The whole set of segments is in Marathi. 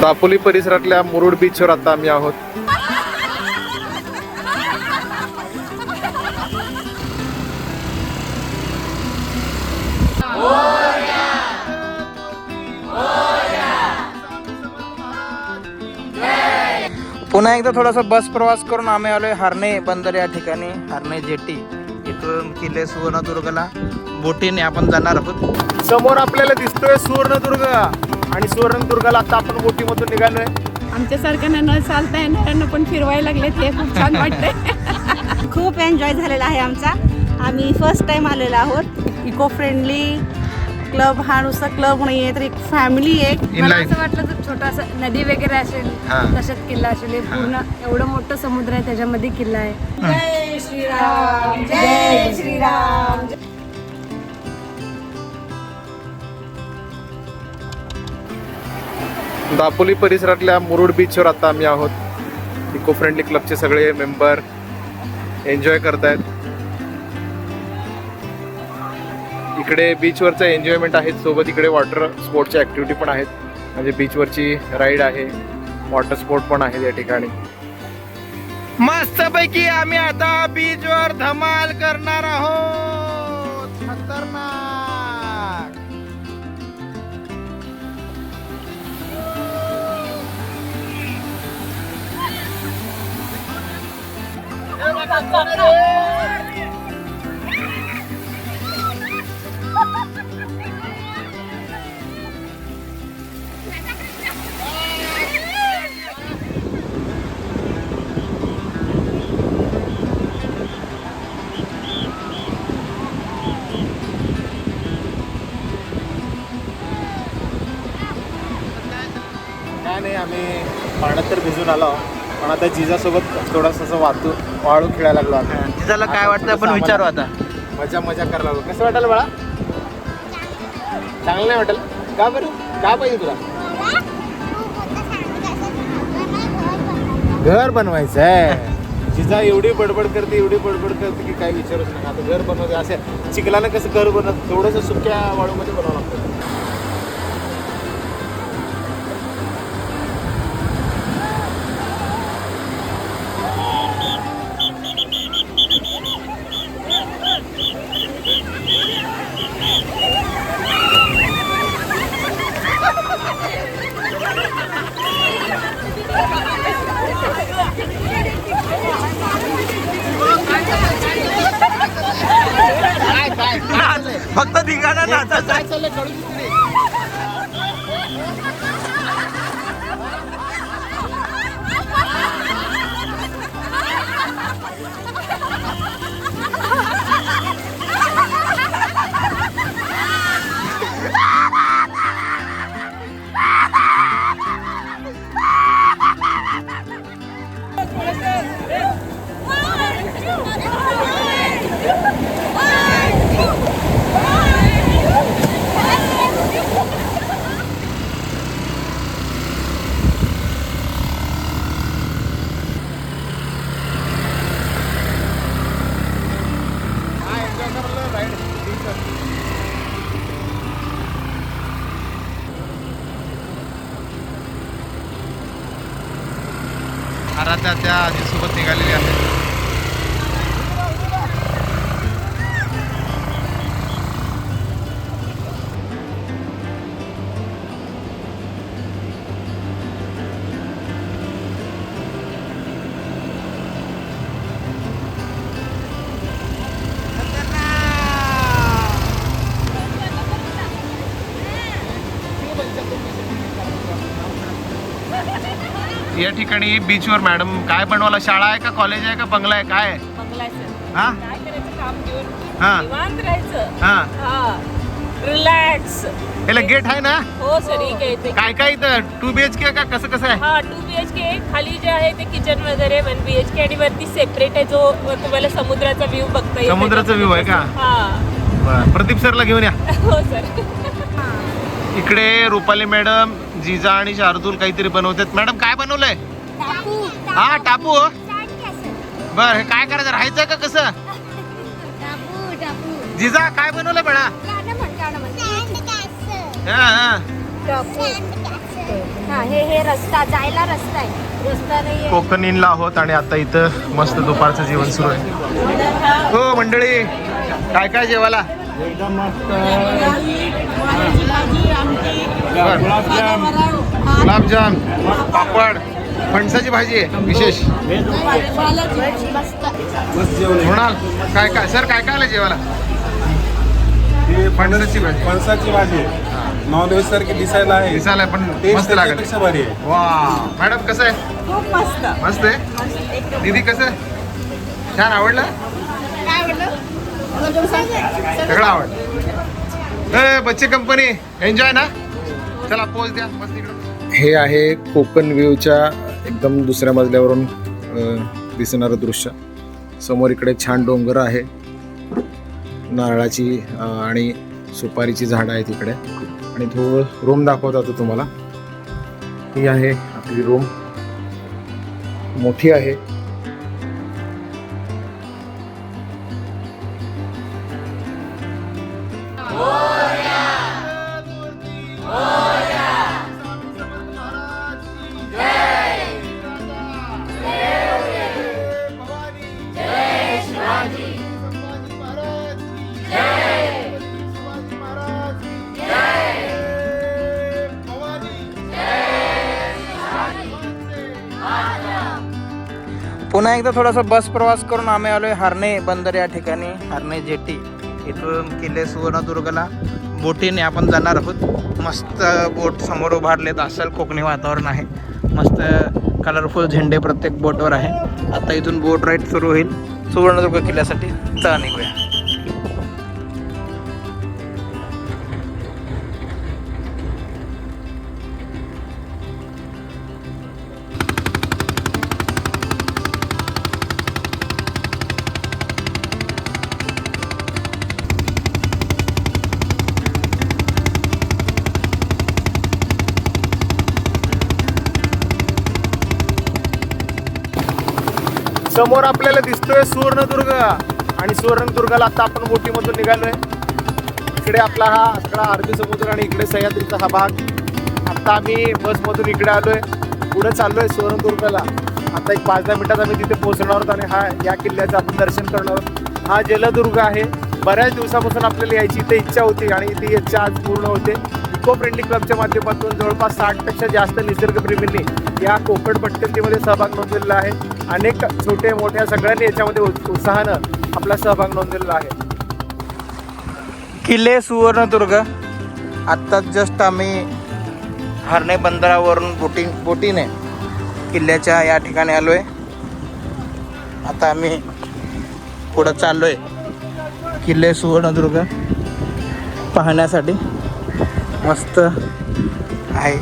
दापोली परिसरातल्या मुरुड बीचवर आता आम्ही आहोत. पुन्हा एकदा थोडासा बस प्रवास करून आम्ही आलोय हरणे बंदर या ठिकाणी हरणे जेटी. इथून किल्ले सुवर्णदुर्गला. बोटीने आपण जाणार आहोत. समोर आपल्याला दिसतोय सुवर्णदुर्ग. आणि सुवर्णदुर्गाला आता आपण बोटीमधून निघालोय. आमच्यासारख्यांना न चालता येणाऱ्यांना पण फिरवायला लागलेत हे खूप छान वाटतंय. खूप एन्जॉय झालेला आहे आमचा. आम्ही फर्स्ट टाइम आलेलो आहोत. इको फ्रेंडली क्लब हा नुसता क्लब नाही आहे तर एक फॅमिली आहे. मला असं वाटलं तर छोटासा नदी वगैरे असेल हा. तशात किल्ला असेल हे पूर्ण एवढं मोठं समुद्र आहे त्याच्यामध्ये किल्ला आहे. जय श्रीराम जय श्रीराम दापोली परिसरातल्या मुरुड बीचवर आता आम्ही आहोत. इको फ्रेंडली क्लबचे सगळे मेंबर एन्जॉय करतायत. इकडे बीचवरचं एन्जॉयमेंट आहेत सोबत इकडे वॉटर स्पोर्टच्या ॲक्टिव्हिटी पण आहेत. म्हणजे बीचवरची राईड आहे वॉटर स्पोर्ट पण आहेत या ठिकाणी. मस्तपैकी आम्ही आता बीचवर धमाल करणार आहोत. नाही आम्ही पाण्यात तर भिजून आलो पण आता जिजासोबत थोडासा असं वाहतू वाळू खेळायला लागलो आम्ही. तिच्याला काय वाटतं? आपण विचारू आता. मजा मजा करायला लागलो. कसं वाटेल बाळा? चांगलं नाही वाटेल. का बरं? का पाहिजे तुला? घर बनवायचं आहे जिजा एवढी बडबड करते एवढी बडबड करते की काय विचारूच नका. आता घर बनवायचं असे चिखलानं कसं घर बनत थोडंसं सुक्या वाळूमध्ये बनवावं लागतं. फक्त ठिकाणा नाचायचं. काय चाललंय कळून आराध्या त्या आजीसोबत निघालेली आहे या ठिकाणी बीचवर मॅडम काय बनवायला? शाळा आहे का कॉलेज आहे का बंगला आहे? काय आहे? हा? काय करायचं काम घेऊन? हा. निवांत राहायचं. हा. हा. रिलॅक्स याला गेट आहे ना? हो सर ठीक आहे ते काय काय इथं? टू बी एच के का? कसं कसं आहे? हा टू बी एच के खाली जे आहे ते किचन वगैरे वन बी एच के आणि वरती सेपरेट आहे जो तुम्हाला समुद्राचा व्ह्यू बघता येईल समुद्राचा व्ह्यू आहे का? हा. बरं. प्रदीप सरला घेऊन या. हो सर. इकडे रुपाली मॅडम जिजा आणि शार्दूल काहीतरी बनवतात. मॅडम काय बनवलंय? हा टापू बर हे काय करायचं? राहायचं का कसं? जिजा काय बनवलंय बेळा? हा हा. हा हे हे रस्ता जायला रस्ता आहे. रस्ता नाही कोकण इनला आहोत आणि आता इथं मस्त दुपारचं जेवण सुरू आहे. हो मंडळी काय काय जेवायला गुलाबजाम पापड फणसाची भाजी आहे विशेष. म्हणाल काय काय सर काय काय आलं जेवायला? ही फणसाची भाजी. फणसाची भाजी. नॉनव्हेज सारखी दिसायला आहे. दिसायला पण टेस्ट मस्त लागेल. त्याच्यापेक्षा भारी आहे. वा. मॅडम कसं आहे? खूप मस्त. मस्त आहे? दीदी कसं आहे? छान आवडलं? सगळं आवडलं बच्चे कंपनी एन्जॉय ना? चला पोच द्या मस्त इकडं हे आहे कोकण व्ह्यूच्या एकदम दुसऱ्या मजल्यावरून दिसणारं दृश्य. समोर इकडे छान डोंगर आहे. नारळाची आणि सुपारीची झाडं आहेत इकडे. आणि तो रूम दाखवत होतो तुम्हाला. ही आहे आपली रूम मोठी आहे. पुन्हा एकदा थोडासा बस प्रवास करून आम्ही आलोय हरणे बंदर या ठिकाणी हरणे जेटी. इथून किल्ले सुवर्णदुर्गला बोटीने आपण जाणार आहोत. मस्त बोट समोर उभारलेत असेल कोकणी वातावरण आहे. मस्त कलरफुल झेंडे प्रत्येक बोटवर आहे. आता इथून बोट राईड सुरू होईल. सुवर्णदुर्ग किल्ल्यासाठी. चला निघूया. समोर आपल्याला दिसतोय सुवर्णदुर्ग. आणि सुवर्णदुर्गाला आता आपण बोटीमधून निघालोय. इकडे आपला हा सगळा अरबी समुद्र आणि इकडे सह्याद्रीचा हा भाग. आता आम्ही बसमधून इकडे आलोय. पुढे चाललोय सुवर्णदुर्गला. आता एक पाच दहा मिनिटात आम्ही तिथे पोहोचणार आहोत आणि हा या किल्ल्याचं आपण दर्शन करणार आहोत. हा जलदुर्ग आहे. बऱ्याच दिवसापासून आपल्याला यायची इथे इच्छा होती आणि ती इच्छा आज पूर्ण होते. इको फ्रेंडली क्लबच्या माध्यमातून जवळपास साठपेक्षा जास्त निसर्गप्रेमींनी या कोकण पट्टणतीमध्ये सहभाग नोंदवलेला आहे. अनेक छोटे मोठ्या सगळ्यांनी याच्यामध्ये उत्- उत्साहानं आपला सहभाग नोंदवलेला आहे. किल्ले सुवर्णदुर्ग. आत्ताच जस्ट आम्ही हरणे बंदरावरून बोटिंग बोटीने किल्ल्याच्या या ठिकाणी आलो आहे आता आम्ही पुढं चाललो आहे किल्ले सुवर्णदुर्ग पाहण्यासाठी. मस्त आहे.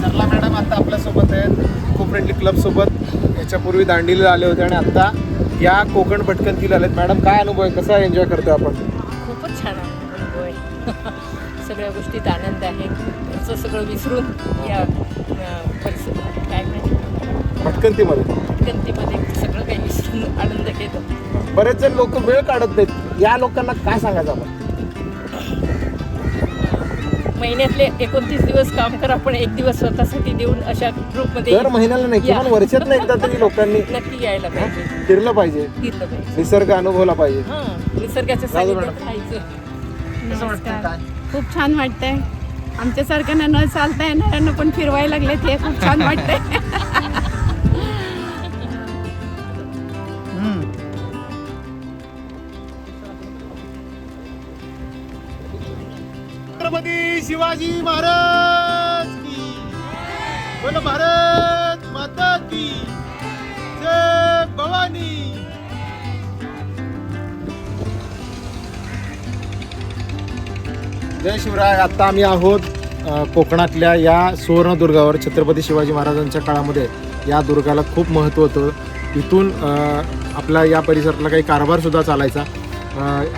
सरला मॅडम आता आपल्यासोबत आहेत. इको फ्रेंडली क्लबसोबत याच्यापूर्वी दांडीला आले होते आणि आता या कोकण पटकन आलेत. मॅडम काय अनुभव आहे? कसा एन्जॉय करतोय आपण? खूपच छान अनुभव आहे. सगळ्या गोष्टीत आनंद आहे. घरचं सगळं विसरून या काय भटकंतीमध्ये गंतीमध्ये सगळं काही विसरून आनंद घेतो. बरेच जण लोक वेळ काढत नाहीत. या लोकांना काय सांगायचं आपण? महिन्यातले एकोणतीस दिवस काम करा पण एक दिवस स्वतःसाठी देऊन अशा ग्रुपमध्ये दर महिन्याला नाही किमान. वर्षात एकदा तरी लोकांनी नक्की यायला पाहिजे. फिरलं पाहिजे. फिरलं पाहिजे. निसर्ग अनुभवला पाहिजे. हां निसर्गाच्या सानिध्यात राहायचं. खूप छान वाटतंय. आमच्यासारख्यांना न चालता येणाऱ्यांना पण फिरवायला लागलेत हे खूप छान वाटतंय. छत्रपती शिवाजी महाराज की बोल भारत माता की जय भवानी. जय शिवराय. आत्ता आम्ही आहोत कोकणातल्या या सुवर्णदुर्गावर छत्रपती शिवाजी महाराजांच्या काळामध्ये. या दुर्गाला खूप महत्त्व होतं. इथून आपला या परिसरातला काही कारभारसुद्धा चालायचा.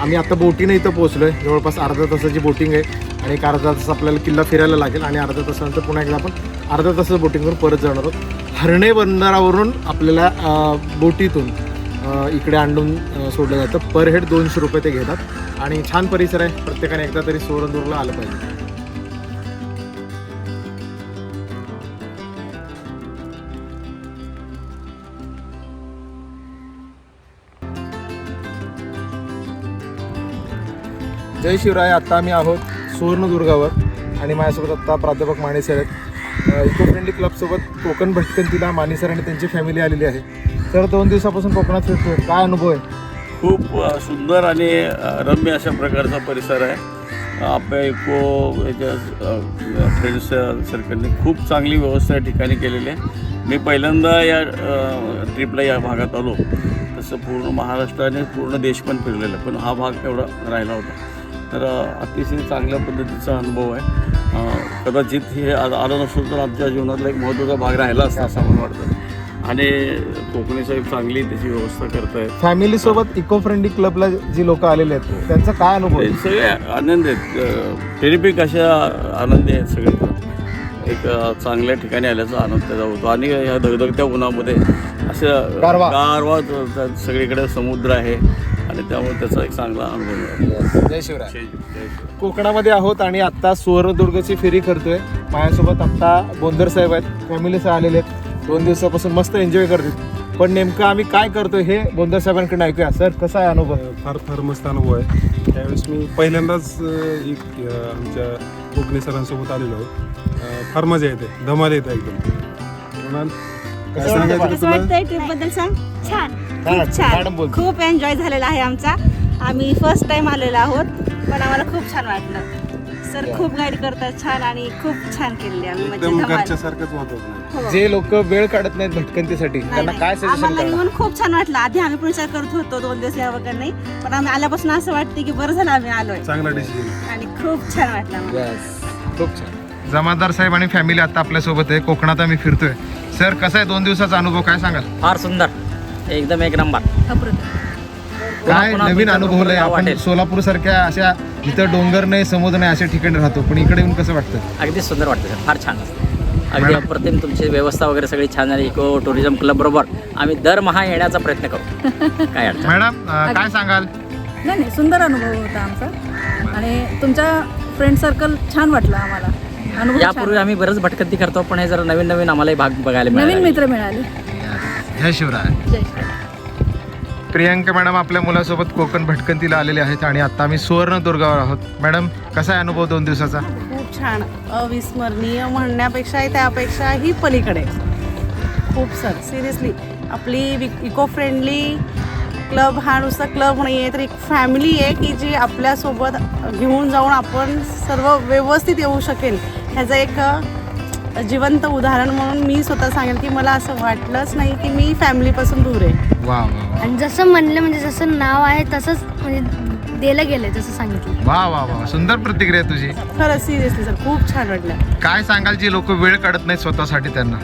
आम्ही आत्ता बोटीने इथं पोचलो आहे जवळपास अर्धा तासाची बोटिंग आहे. आणि एक अर्धा तास आपल्याला किल्ला फिरायला लागेल आणि अर्धा तासानंतर पुन्हा एकदा आपण अर्धा तासाचं बोटिंगवर परत जाणार आहोत. हरणे बंदरावरून आपल्याला बोटीतून इकडे आणून सोडलं जातं. पर हेड दोनशे रुपये ते घेतात. आणि छान परिसर आहे. प्रत्येकाने एकदा तरी सोरंदूरला आलं पाहिजे. जय शिवराय. आत्ता आम्ही आहोत सुवर्णदुर्गावर आणि माझ्यासोबत आत्ता प्राध्यापक माने सर आहेत. इको फ्रेंडली क्लबसोबत कोकण भटकंतीला माने सर आणि त्यांची फॅमिली आलेली आहे. तर दोन दिवसापासून कोकणात फिरतोय. काय अनुभव आहे? खूप सुंदर आणि रम्य अशा प्रकारचा परिसर आहे. आपल्या इको याच्या फ्रेंड्स सर्कलने खूप चांगली व्यवस्था या ठिकाणी केलेली आहे. मी पहिल्यांदा या ट्रिपला या भागात आलो. तसं पूर्ण महाराष्ट्र आणि पूर्ण देश पण फिरलेलं पण हा भाग एवढा राहिला होता. तर अतिशय चांगल्या पद्धतीचा अनुभव आहे. कदाचित हे आलं नसतं तर आमच्या जीवनातला एक महत्त्वाचा भाग राहिला असता असं मला वाटतं. आणि कोकणी साहेब चांगली त्याची व्यवस्था करतायत. फॅमिली सोबत इको फ्रेंडली क्लबला जी लोक आलेले आहेत त्यांचा काय अनुभव आहे? सगळे आनंद आहेत. टेरिपिक अशा आनंदी आहेत सगळे. एक चांगल्या ठिकाणी आल्याचा आनंद त्याचा होतो. आणि ह्या धगधगत्या उन्हामध्ये असं गारवा. गारवा सगळीकडे समुद्र आहे. आणि त्यामुळे त्याचा एक चांगला अनुभव मिळाला जय शिवराय. कोकणामध्ये आहोत आणि आत्ता सुवर्णदुर्गची फेरी करतोय. माझ्यासोबत आत्ता बोंदर साहेब आहेत. फॅमिलीसह आलेले आहेत. दोन दिवसापासून मस्त एन्जॉय करतील पण नेमकं आम्ही काय करतोय हे बोंदर साहेबांकडून ऐकूया. सर कसा आहे अनुभव? फार फार मस्त अनुभव आहे. त्यावेळेस मी पहिल्यांदाच अ, एक अ, आमच्या कोकणी सरांसोबत आलेलो आहोत. अ, फार मजा येते. धमाल येते एकदम. म्हणाल काय सांगायचं कसं तुला? वाटतंय ट्रिपबद्दल सांग. छान. खूप छान. खूप एन्जॉय झालेला आहे आमचा. आम्ही फर्स्ट टाइम आलेलो आहोत पण आम्हाला खूप छान वाटलं. सर खूप गाईड करतात छान आणि खूप छान केलेली आम्ही. म्हणजे हो. जे लोक वेळ काढत नाहीत भटकंतीसाठी त्यांना. काय आम्हाला करणार? येऊन खूप छान वाटलं. आधी आम्ही पण विचार करत होतो दोन दिवस या वगैरे नाही पण आम्ही आल्यापासून असं वाटतं की बरं झालं आम्ही आलोय. चांगला डिसिजन आणि खूप छान वाटलं. खूप छान. जमादार साहेब आणि फॅमिली आता आपल्यासोबत आहे. कोकणात आम्ही फिरतोय. सर कसा आहे दोन दिवसाचा अनुभव? काय सांगाल? फार सुंदर. एकदम एक नंबर. काय नवीन अनुभवलंय गाव आपण. सोलापूर सारख्या अशा जिथं डोंगर नाही समुद्र नाही अशा ठिकाणी राहतो. पण इकडे येऊन कसं वाटतं? अगदी सुंदर वाटतं सर. फार छान. अगदी. अप्रतिम तुमची व्यवस्था वगैरे सगळी छान झाली. इको टुरिझम क्लब बरोबर. आम्ही दरमहा येण्याचा प्रयत्न करू. काय अडचण? मॅडम काय सांगाल? नाही नाही. सुंदर अनुभव होता आमचा. आणि तुमच्या फ्रेंड सर्कल छान वाटलं आम्हाला. अनुभव. यापूर्वी आम्ही बरंच भटकंती करतो पण हे जरा नवीन नवीन आम्हालाही भाग बघायला नवीन मित्र मिळाले. जय शिवराय. प्रियंका मॅडम आपल्या मुलासोबत कोकण भटकंतीला आलेले आहेत आणि आता आम्ही सुवर्णदुर्गावर आहोत. मॅडम कसा आहे अनुभव दोन दिवसाचा? खूप छान. अविस्मरणीय म्हणण्यापेक्षा त्यापेक्षाही पलीकडे. खूप सर सिरियसली. आपली इको फ्रेंडली क्लब हा नुसता क्लब नाही आहे तर एक फॅमिली आहे की जी आपल्यासोबत घेऊन जाऊन आपण सर्व व्यवस्थित येऊ शकेल. ह्याचं एक जिवंत उदाहरण म्हणून मी स्वतः सांगेल की मला असं वाटलंच नाही की मी फॅमिलीपासून दूर आहे. वा आणि जसं म्हणलं म्हणजे जसं नाव आहे तसंच म्हणजे दिलं गेलंय जसं सांगितलं. वा वा वा सुंदर प्रतिक्रिया तुझी. खरंच सिरियसली सर खूप छान वाटलं. काय सांगाल जी लोक वेळ काढत नाही स्वतःसाठी त्यांना?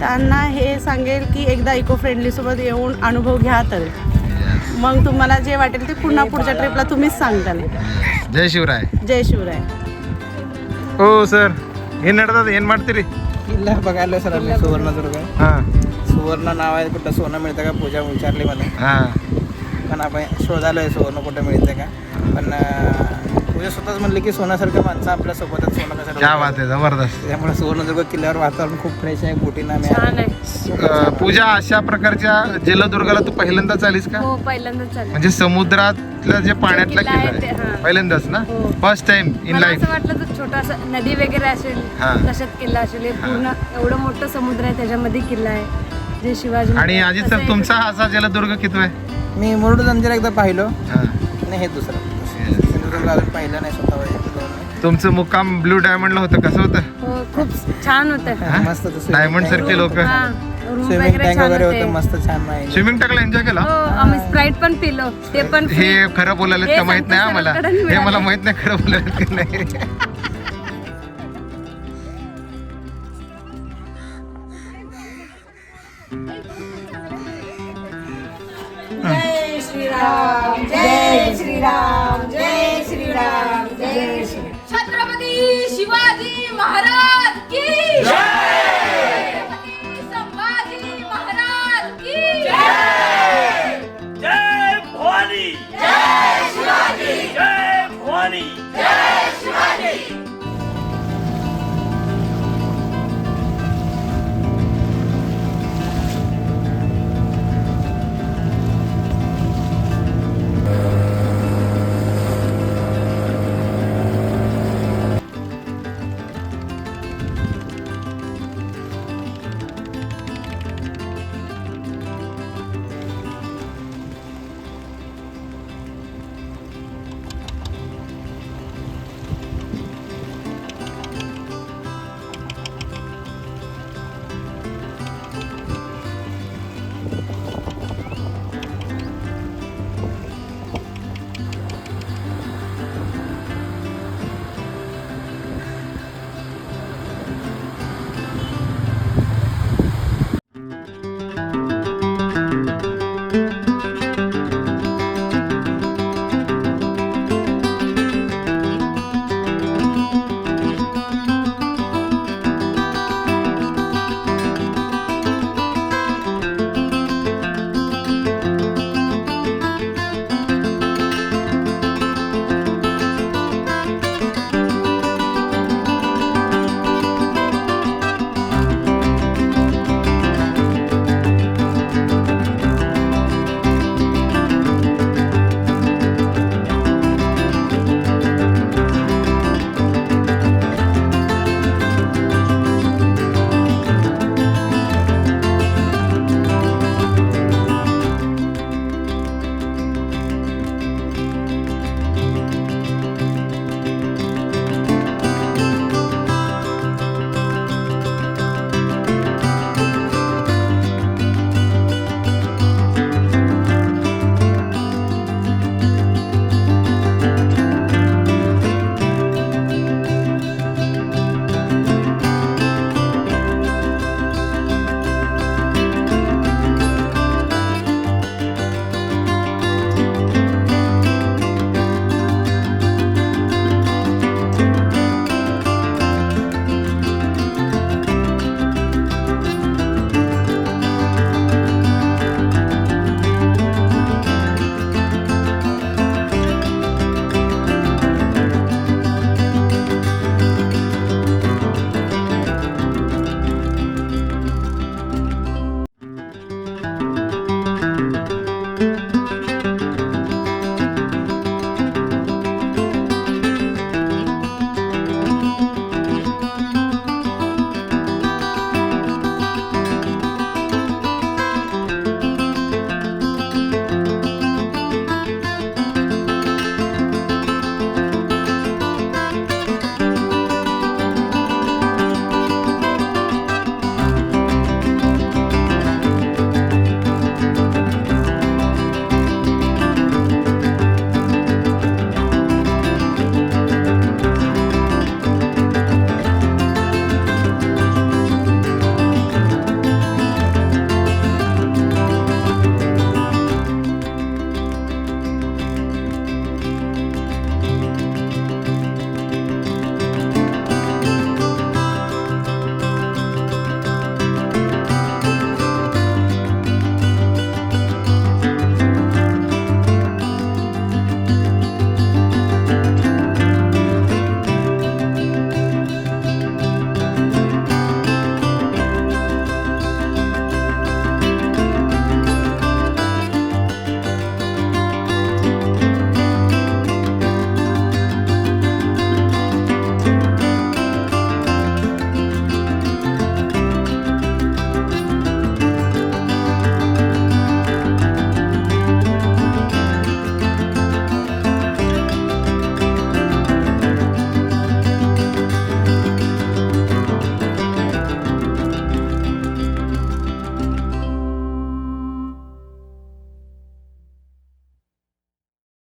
त्यांना हे सांगेल की एकदा इको फ्रेंडली सोबत येऊन अनुभव घ्या तर. मग तुम्हाला जे वाटेल ते पुन्हा पुढच्या ट्रिपला तुम्हीच सांगताल. जय शिवराय. जय शिवराय. हो सर. ಏನು ನಡೆದದ? ಏನು ಮಾಡ್ತೀರಿ? ಇಲ್ಲ ಬಗಾಲ ಸರ್ ಅಲ್ಲಿ ಸುವರ್ಣದುರ್ಗ. ಸುವರ್ಣ ಸುವರ್ಣ ನಾವಾಯ್ಬಿಟ್ಟ ಸುವರ್ಣ ಮಿಳಿತಾಗ ಪೂಜಾ ವಿಚಾರಲಿ ಮನೆ ಶೋಧಾಲಯ ಸುವರ್ಣ ಕೊಟ್ಟ ಮಿಳಿತಾಗ पण पूजा स्वतःच म्हणली की सोन्यासारखं माणसं आपल्या सोबतच सोनं कसं क्या बात आहे जबरदस्त. त्यामुळे सुवर्णदुर्ग किल्ल्यावर वातावरण खूप फ्रेश आहे बोटीनं छान आहे. अं, पूजा अशा प्रकारच्या जलदुर्गाला तू पहिल्यांदाच आलीस का? हो पहिल्यांदाच चालेल म्हणजे समुद्रातल्या जे पाण्यातला किल्ला आहे किल्ला ते, आहे हां. पहिल्यांदाच ना? हो. फर्स्ट टाइम इन मला लाईफ असं वाटलं तर छोटासा नदी वगैरे असेल हां. तशात किल्ला असेल. हे पूर्ण एवढं मोठं समुद्र आहे त्याच्यामध्ये किल्ला आहे. जे शिवाजी आणि अजित कसं सर आहे तुमचा असा जलदुर्ग किती आहे? मी मुरुड जंजीर एकदा पाहिलो. हां. आणि हे दुसरं. सिंधुदुर्ग अजून पाहिलं नाही स्वतः तुमचं मुक्काम ब्लू डायमंडला होतं कसं होतं? हो खूप छान होतं. हां? मस्त तसं डायमंड सारखे लोक. हां, रूम स्विमिंग वगैरे टँक छान वगैरे होते. होतं मस्त छान माहिती स्विमिंग टाकला एन्जॉय केला? हो आम्ही स्प्राईट पण पिलो ते पण हे. खरं बोलायला हे का माहीत नाही आम्हाला? सरांकडून हे मला. माहीत नाही खरं बोलायला की नाही. जय श्रीराम जय श्रीराम.